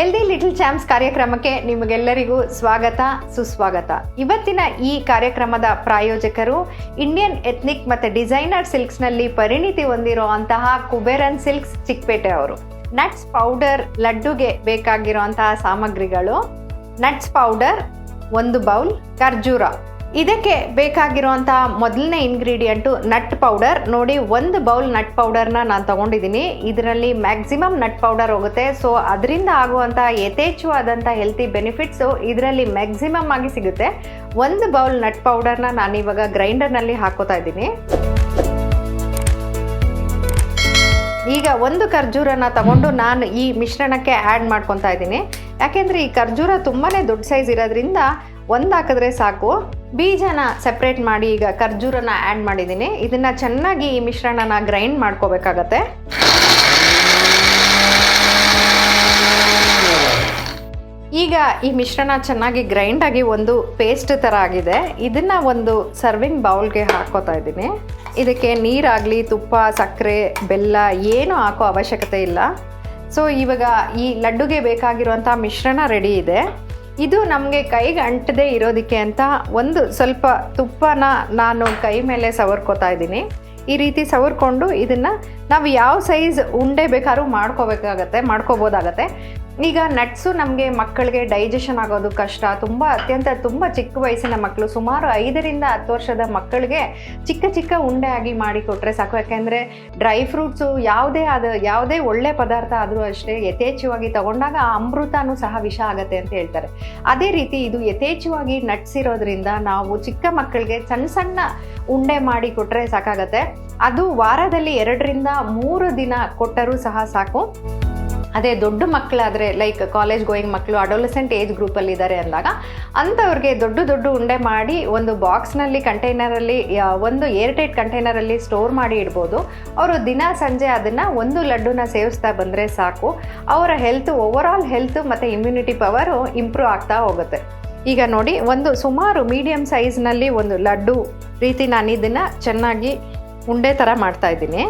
Healthy little champs ಕಾರ್ಯಕ್ರಮಕ್ಕೆ ನಿಮಗೆಲ್ಲರಿಗೂ ಸ್ವಾಗತ, ಸುಸ್ವಾಗತ. ಇವತ್ತಿನ ಈ ಕಾರ್ಯಕ್ರಮದ ಪ್ರಾಯೋಜಕರು ಇಂಡಿಯನ್ ಎಥ್ನಿಕ್ ಮತ್ತು ಡಿಸೈನರ್ ಸಿಲ್ಕ್ಸ್ನಲ್ಲಿ ಪರಿಣಿತಿ ಹೊಂದಿರೋ ಅಂತಹ ಕುಬೇರನ್ ಸಿಲ್ಕ್ಸ್ ಚಿಕ್ಕಪೇಟೆ ಅವರು. ನಟ್ಸ್ ಪೌಡರ್ ಲಡ್ಡುಗೆ ಬೇಕಾಗಿರುವಂತಹ ಸಾಮಗ್ರಿಗಳು. ನಟ್ಸ್ ಪೌಡರ್ ಒಂದು ಬೌಲ್ ಖರ್ಜೂರ. ಇದಕ್ಕೆ ಬೇಕಾಗಿರುವಂತಹ ಮೊದಲನೇ ಇಂಗ್ರೀಡಿಯೆಂಟು ನಟ್ ಪೌಡರ್ ನೋಡಿ, ಒಂದು ಬೌಲ್ ನಟ್ ಪೌಡರ್ನ ನಾನು ತಗೊಂಡಿದ್ದೀನಿ. ಇದರಲ್ಲಿ ಮ್ಯಾಕ್ಸಿಮಮ್ ನಟ್ ಪೌಡರ್ ಹೋಗುತ್ತೆ. ಸೊ ಅದರಿಂದ ಆಗುವಂಥ ಯಥೇಚ್ಛವಾದಂಥ ಹೆಲ್ತಿ ಬೆನಿಫಿಟ್ಸು ಇದರಲ್ಲಿ ಮ್ಯಾಕ್ಸಿಮಮ್ ಆಗಿ ಸಿಗುತ್ತೆ. ಒಂದು ಬೌಲ್ ನಟ್ ಪೌಡರ್ನ ನಾನು ಇವಾಗ ಗ್ರೈಂಡರ್ನಲ್ಲಿ ಹಾಕೋತಾ ಇದ್ದೀನಿ. ಈಗ ಒಂದು ಖರ್ಜೂರನ ತಗೊಂಡು ನಾನು ಈ ಮಿಶ್ರಣಕ್ಕೆ ಆ್ಯಡ್ ಮಾಡ್ಕೊತಾ ಇದ್ದೀನಿ. ಯಾಕೆಂದರೆ ಈ ಖರ್ಜೂರ ತುಂಬಾ ದೊಡ್ಡ ಸೈಜ್ ಇರೋದ್ರಿಂದ ಒಂದು ಹಾಕಿದ್ರೆ ಸಾಕು. ಬೀಜನ ಸೆಪ್ರೇಟ್ ಮಾಡಿ ಈಗ ಖರ್ಜೂರನ ಆ್ಯಡ್ ಮಾಡಿದ್ದೀನಿ. ಇದನ್ನು ಚೆನ್ನಾಗಿ ಈ ಮಿಶ್ರಣನ ಗ್ರೈಂಡ್ ಮಾಡ್ಕೋಬೇಕಾಗತ್ತೆ. ಈಗ ಈ ಮಿಶ್ರಣ ಚೆನ್ನಾಗಿ ಗ್ರೈಂಡ್ ಆಗಿ ಒಂದು ಪೇಸ್ಟ್ ಥರ ಆಗಿದೆ. ಇದನ್ನು ಒಂದು ಸರ್ವಿಂಗ್ ಬೌಲ್ಗೆ ಹಾಕೋತಾ ಇದ್ದೀನಿ. ಇದಕ್ಕೆ ನೀರಾಗಲಿ, ತುಪ್ಪ, ಸಕ್ಕರೆ, ಬೆಲ್ಲ ಏನು ಹಾಕೋ ಅವಶ್ಯಕತೆ ಇಲ್ಲ. ಸೊ ಇವಾಗ ಈ ಲಡ್ಡುಗೆ ಬೇಕಾಗಿರುವಂಥ ಮಿಶ್ರಣ ರೆಡಿ ಇದೆ. ಇದು ನಮಗೆ ಕೈಗೆ ಅಂಟದೇ ಇರೋದಕ್ಕೆ ಅಂತ ಒಂದು ಸ್ವಲ್ಪ ತುಪ್ಪನ ನಾನು ಕೈ ಮೇಲೆ ಸವರ್ಕೋತಾ ಇದ್ದೀನಿ. ಈ ರೀತಿ ಸವರ್ಕೊಂಡು ಇದನ್ನು ನಾವು ಯಾವ ಸೈಜ್ ಉಂಡೆ ಬೇಕಾದ್ರೂ ಮಾಡ್ಕೋಬೇಕಾಗತ್ತೆ, ಮಾಡ್ಕೋಬೋದಾಗತ್ತೆ. ಈಗ ನಟ್ಸು ನಮಗೆ ಮಕ್ಕಳಿಗೆ ಡೈಜೆಷನ್ ಆಗೋದು ಕಷ್ಟ. ತುಂಬ ಅತ್ಯಂತ ತುಂಬ ಚಿಕ್ಕ ವಯಸ್ಸಿನ ಮಕ್ಕಳು ಸುಮಾರು ಐದರಿಂದ ಹತ್ತು ವರ್ಷದ ಮಕ್ಕಳಿಗೆ ಚಿಕ್ಕ ಚಿಕ್ಕ ಉಂಡೆ ಆಗಿ ಮಾಡಿ ಕೊಟ್ಟರೆ ಸಾಕು. ಯಾಕೆಂದರೆ ಡ್ರೈ ಫ್ರೂಟ್ಸು ಯಾವುದೇ ಆದ, ಯಾವುದೇ ಒಳ್ಳೆ ಪದಾರ್ಥ ಆದರೂ ಅಷ್ಟೇ ಯಥೇಚ್ಛವಾಗಿ ತಗೊಂಡಾಗ ಆ ಅಮೃತನೂ ಸಹ ವಿಷ ಆಗತ್ತೆ ಅಂತ ಹೇಳ್ತಾರೆ. ಅದೇ ರೀತಿ ಇದು ಯಥೇಚ್ಛವಾಗಿ ನಟ್ಸ್ ಇರೋದ್ರಿಂದ ನಾವು ಚಿಕ್ಕ ಮಕ್ಕಳಿಗೆ ಸಣ್ಣ ಸಣ್ಣ ಉಂಡೆ ಮಾಡಿ ಕೊಟ್ಟರೆ ಸಾಕಾಗತ್ತೆ. ಅದು ವಾರದಲ್ಲಿ ಎರಡರಿಂದ ಮೂರು ದಿನ ಕೊಟ್ಟರೂ ಸಹ ಸಾಕು. ಅದೇ ದೊಡ್ಡ ಮಕ್ಕಳಾದರೆ ಲೈಕ್ ಕಾಲೇಜ್ ಗೋಯಿಂಗ್ ಮಕ್ಕಳು ಅಡೋಲಸೆಂಟ್ ಏಜ್ ಗ್ರೂಪಲ್ಲಿ ಇದ್ದಾರೆ ಅಂದಾಗ ಅಂಥವ್ರಿಗೆ ದೊಡ್ಡ ದೊಡ್ಡ ಉಂಡೆ ಮಾಡಿ ಒಂದು ಬಾಕ್ಸ್ನಲ್ಲಿ ಕಂಟೈನರಲ್ಲಿ ಒಂದು ಏರ್ಟೈಟ್ ಕಂಟೈನರಲ್ಲಿ ಸ್ಟೋರ್ ಮಾಡಿ ಇಡ್ಬೋದು. ಅವರು ದಿನ ಸಂಜೆ ಅದನ್ನು ಒಂದು ಲಡ್ಡುನ ಸೇವಿಸ್ತಾ ಬಂದರೆ ಸಾಕು. ಅವರ ಹೆಲ್ತ್ ಓವರಾಲ್ ಹೆಲ್ತ್ ಮತ್ತು ಇಮ್ಯುನಿಟಿ ಪವರು ಇಂಪ್ರೂವ್ ಆಗ್ತಾ ಹೋಗುತ್ತೆ. ಈಗ ನೋಡಿ, ಒಂದು ಸುಮಾರು ಮೀಡಿಯಮ್ ಸೈಜ್ನಲ್ಲಿ ಒಂದು ಲಡ್ಡು ರೀತಿ ನಾನು ಇದನ್ನು ಚೆನ್ನಾಗಿ ಉಂಡೆ ಥರ ಮಾಡ್ತಾ ಇದ್ದೀನಿ.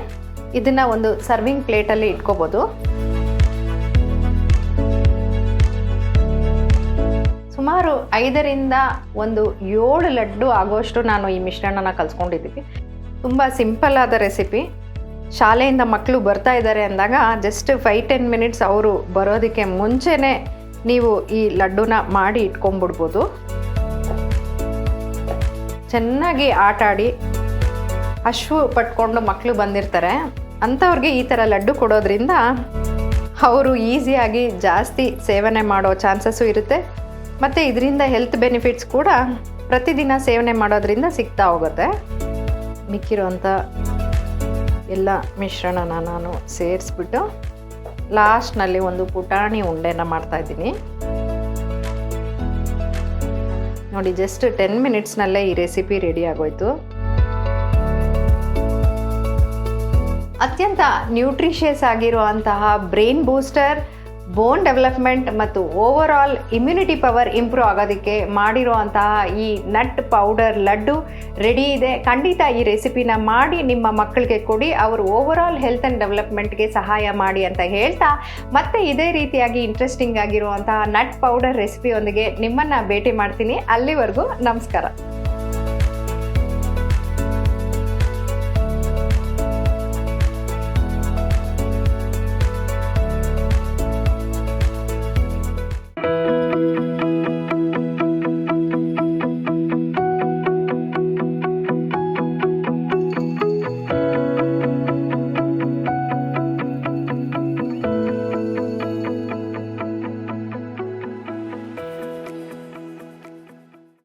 ಇದನ್ನು ಒಂದು ಸರ್ವಿಂಗ್ ಪ್ಲೇಟಲ್ಲಿ ಇಟ್ಕೋಬೋದು. ಸುಮಾರು ಐದರಿಂದ ಒಂದು ಏಳು ಲಡ್ಡು ಆಗುವಷ್ಟು ನಾನು ಈ ಮಿಶ್ರಣನ ಕಲ್ಸ್ಕೊಂಡಿದ್ದೀವಿ. ತುಂಬ ಸಿಂಪಲ್ ಆದ ರೆಸಿಪಿ. ಶಾಲೆಯಿಂದ ಮಕ್ಕಳು ಬರ್ತಾ ಇದ್ದಾರೆ ಅಂದಾಗ ಜಸ್ಟ್ ಫೈವ್ ಟೆನ್ ಮಿನಿಟ್ಸ್ ಅವರು ಬರೋದಕ್ಕೆ ಮುಂಚೆನೇ ನೀವು ಈ ಲಡ್ಡುನ ಮಾಡಿ ಇಟ್ಕೊಂಡ್ಬಿಡ್ಬೋದು. ಚೆನ್ನಾಗಿ ಆಟ ಆಡಿ ಅಶ್ವು ಪಟ್ಕೊಂಡು ಮಕ್ಕಳು ಬಂದಿರ್ತಾರೆ. ಅಂಥವ್ರಿಗೆ ಈ ಥರ ಲಡ್ಡು ಕೊಡೋದ್ರಿಂದ ಅವರು ಈಸಿಯಾಗಿ ಜಾಸ್ತಿ ಸೇವನೆ ಮಾಡೋ ಚಾನ್ಸಸ್ಸು ಇರುತ್ತೆ. ಮತ್ತು ಇದರಿಂದ ಹೆಲ್ತ್ ಬೆನಿಫಿಟ್ಸ್ ಕೂಡ ಪ್ರತಿದಿನ ಸೇವನೆ ಮಾಡೋದ್ರಿಂದ ಸಿಗ್ತಾ ಹೋಗುತ್ತೆ. ಮಿಕ್ಕಿರುವಂಥ ಎಲ್ಲ ಮಿಶ್ರಣನ ನಾನು ಸೇರಿಸ್ಬಿಟ್ಟು ಲಾಸ್ಟ್ನಲ್ಲಿ ಒಂದು ಪುಟಾಣಿ ಉಂಡೆನ ಮಾಡ್ತಾಯಿದ್ದೀನಿ ನೋಡಿ ಜಸ್ಟ್ ಟೆನ್ ಮಿನಿಟ್ಸ್ನಲ್ಲೇ ಈ ರೆಸಿಪಿ ರೆಡಿ ಆಗೋಯ್ತು. ಅತ್ಯಂತ ನ್ಯೂಟ್ರಿಷಿಯಸ್ ಆಗಿರುವಂತಹ ಬ್ರೈನ್ ಬೂಸ್ಟರ್ ಬೋನ್ ಡೆವಲಪ್ಮೆಂಟ್ ಮತ್ತು overall immunity power improve ಆಗೋದಕ್ಕೆ ಮಾಡಿರುವಂತಹ ಈ ನಟ್ ಪೌಡರ್ ಲಡ್ಡು ರೆಡಿ ಇದೆ. ಖಂಡಿತ ಈ ರೆಸಿಪಿನ ಮಾಡಿ ನಿಮ್ಮ ಮಕ್ಕಳಿಗೆ ಕೊಡಿ. ಅವರು ಓವರ್ ಆಲ್ ಹೆಲ್ತ್ ಆ್ಯಂಡ್ ಡೆವಲಪ್ಮೆಂಟ್ಗೆ ಸಹಾಯ ಮಾಡಿ ಅಂತ ಹೇಳ್ತಾ, ಮತ್ತೆ ಇದೇ ರೀತಿಯಾಗಿ ಇಂಟ್ರೆಸ್ಟಿಂಗ್ ಆಗಿರುವಂತಹ ನಟ್ ಪೌಡರ್ ರೆಸಿಪಿಯೊಂದಿಗೆ ನಿಮ್ಮನ್ನು ಭೇಟಿ ಮಾಡ್ತೀನಿ. ಅಲ್ಲಿವರೆಗೂ ನಮಸ್ಕಾರ.